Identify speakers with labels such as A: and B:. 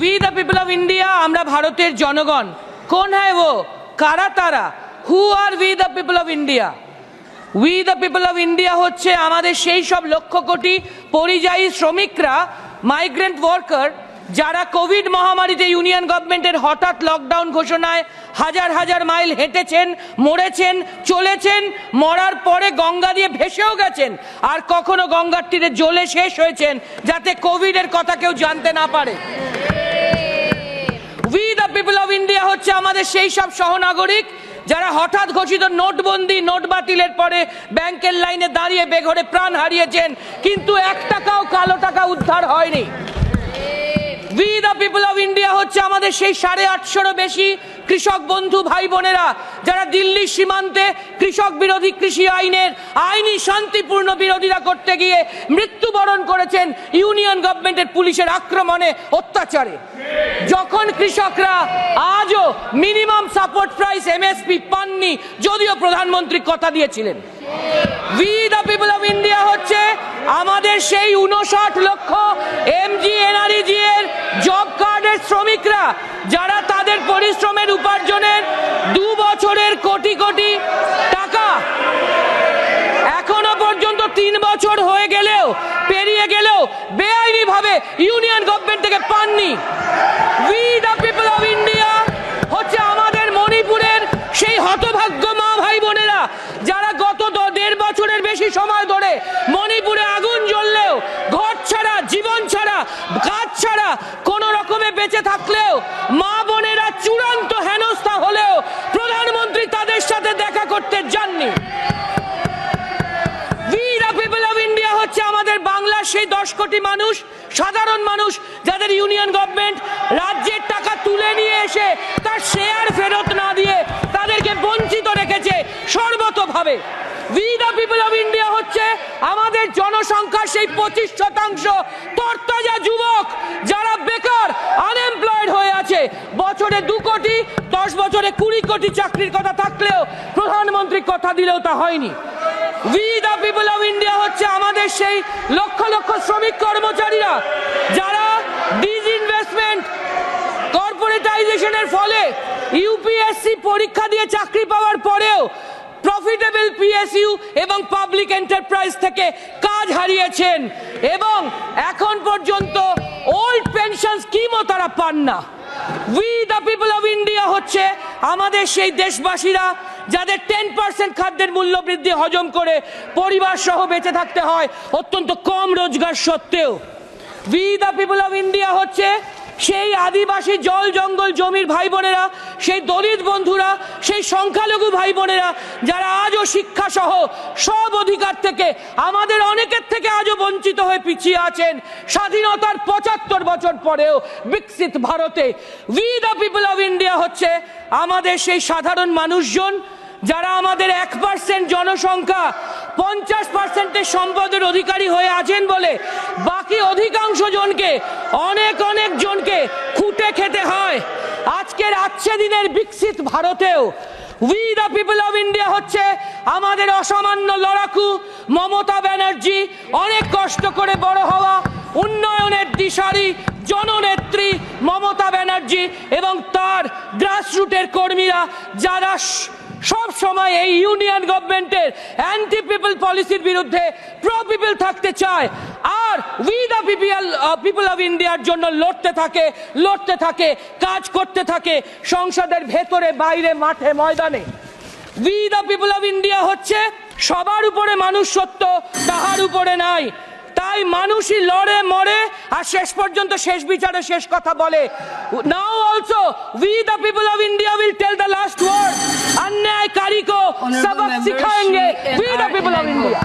A: We the people of India আমরা ভারতের জনগণ। কোন হ্যায় ও? কারা তারা? Who are we the people of India we the people of India হচ্ছে আমাদের সেই সব লক্ষ কোটি পরিযায়ী শ্রমিকরা মাইগ্রেন্ট ওয়ার্কার যারা কোভিড মহামারীতে ইউনিয়ন গভর্নমেন্টের হঠাৎ লকডাউন ঘোষণায় হাজার হাজার মাইল হেঁটেছেন, মরেছেন, চলেছেন, মরার পরে গঙ্গা দিয়ে ভেসেও গেছেন। আর কখনো গঙ্গার তীরে জ্বলে শেষ হয়েছেন, যাতে কোভিডের কথা কেউ জানতে না পারে। We the people of India হচ্ছে আমাদের সেই সব সহনাগরিক যারা হঠাৎ ঘোষিত নোটবন্দি, নোট বাতিলের পরে ব্যাংকের লাইনে দাঁড়িয়ে বেঘরে প্রাণ হারিয়েছেন, কিন্তু এক টাকাও কালো টাকা উদ্ধার হয়নি। We the people of India হচ্ছে আমাদের সেই সাড়ে আটশোরও বেশি কৃষক বন্ধু ভাই বোনেরা, যারা দিল্লির সীমান্তে কৃষক বিরোধী কৃষি আইনের আইনি শান্তিপূর্ণ বিরোধিতা করতে গিয়ে মৃত্যুবরণ করেছেন ইউনিয়ন গভর্নমেন্টের পুলিশের আক্রমণে অত্যাচারে। যখন কৃষকরা আজও মিনিমাম সাপোর্ট প্রাইস এমএসপি পাননি, যদিও প্রধানমন্ত্রী কথা দিয়েছিলেন। We the people of India হচ্ছে আমাদের সেই উনষাট লক্ষ এমজি এনআরইজি এর জব কার্ডের শ্রমিকরা যারা তাদের পরিশ্রমের উপার্জনের দু বছরের কোটি কোটি টাকা এখনও পর্যন্ত তিন বছর হয়ে গেলেও, পেরিয়ে গেলেও বেআইনি ভাবে ইউনিয়ন গভর্নমেন্ট থেকে পাননি। We the people of India হচ্ছে আমাদের মণিপুরের সেই হতভাগ্য মা ভাই বোনেরা, যারা গত দেড় বছরের বেশি সময় ধরে মণিপুরে আগুন জ্বললেও ঘর ছাড়া, জীবন ছাড়া, কাজ ছাড়া বেঁচে থাকলেও মা বোনেরা চূড়ান্ত হেনস্থা হলেও প্রধানমন্ত্রী তাদের সাথে দেখা করতে যাননি। আমাদের বাংলার সেই দশ কোটি মানুষ, সাধারণ মানুষ, যাদের ইউনিয়ন গভর্নমেন্ট রাজ্যের টাকা তুলে নিয়ে এসে তার শেয়ার ফেরত না দিয়ে তাদেরকে বঞ্চিত রেখেছে সর্বতভাবে। উই দ্য পিপল ইন্ডিয়া হচ্ছে আমাদের জনসংখ্যার সেই পঁচিশ শতাংশ তরতাজা যুবক যারা বেকার আনএমপ্লয়েড হয়ে আছে বছরে দু কোটি দশ বছরে কুড়ি কোটি চাকরির কথা থাকলেও প্রধানমন্ত্রী কথা দিলেও তা হয়নি। We the people of India হচ্ছে আমাদের সেই লক্ষ লক্ষ শ্রমিক কর্মচারীরা যারা ডিসইনভেস্টমেন্ট কর্পোরেটাইজেশনের ফলে ইউপিএসসি পরীক্ষা দিয়ে চাকরি পাওয়ার পরেও প্রফিটেবল পিএসইউ এবং পাবলিক এন্টারপ্রাইজ থেকে কাজ হারিয়েছেন। এবং এখন পর্যন্ত ওল্ড পেনশন স্কিমও তারা পান না। We the people of India হচ্ছে আমাদের সেই দেশবাসীরা যাদের টেন পার্সেন্ট খাদ্যের মূল্য বৃদ্ধি হজম করে পরিবার সহ বেঁচে থাকতে হয়, অত্যন্ত কম রোজগার সত্ত্বেও। We the people of India হচ্ছে সেই আদিবাসী জল জঙ্গল জমির ভাই বোনেরা, সেই দলিত বন্ধুরা, সেই সংখ্যালঘু ভাই বোনেরা, যারা আজও শিক্ষা সহ সব অধিকার থেকে, আমাদের অনেকের থেকে বঞ্চিত হয়ে পিছিয়ে আছেন স্বাধীনতার পঁচাত্তর বছর পরেও বিকশিত ভারতে we the people of India হচ্ছে আমাদের সেই সাধারণ মানুষজন যারা আমাদের এক পার্সেন্ট জনসংখ্যা, পঞ্চাশ পার্সেন্টের সম্পদের অধিকারী হয়ে আছেন বলে বাকি অধিকাংশ জনকে, অনেক অনেক জনকে খুঁটে খেতে হয়। আজকের আচ্ছে দিনের বিকশিত ভারতেও we the people of India হচ্ছে আমাদের অসামান্য লড়াকু মমতা ব্যানার্জি। অনেক কষ্ট করে বড় হওয়া উন্নয়নের দিশারি জননেত্রী মমতা ব্যানার্জি এবং তার গ্রাসরুটের কর্মীরা যারা সব সময় এই ইউনিয়ন গভর্নমেন্টের অ্যান্টি পিপল পলিসির বিরুদ্ধে প্রো পিপল থাকতে চায়। আর we the people people of ইন্ডিয়ার জন্য লড়তে থাকে লড়তে থাকে কাজ করতে থাকে সংসদের ভেতরে বাইরে মাঠে ময়দানে we the people of India হচ্ছে সবার উপরে মানুষ সত্য তাহার উপরে নাই তাই মানুষই লড়ে মরে আর শেষ পর্যন্ত শেষ বিচারে শেষ কথা বলে now also we the people of India will tell the last word अन्यायकारी को सबक
B: member,
A: सिखाएंगे
B: Shri
A: we the
B: NR
A: people of
B: Enango.
A: India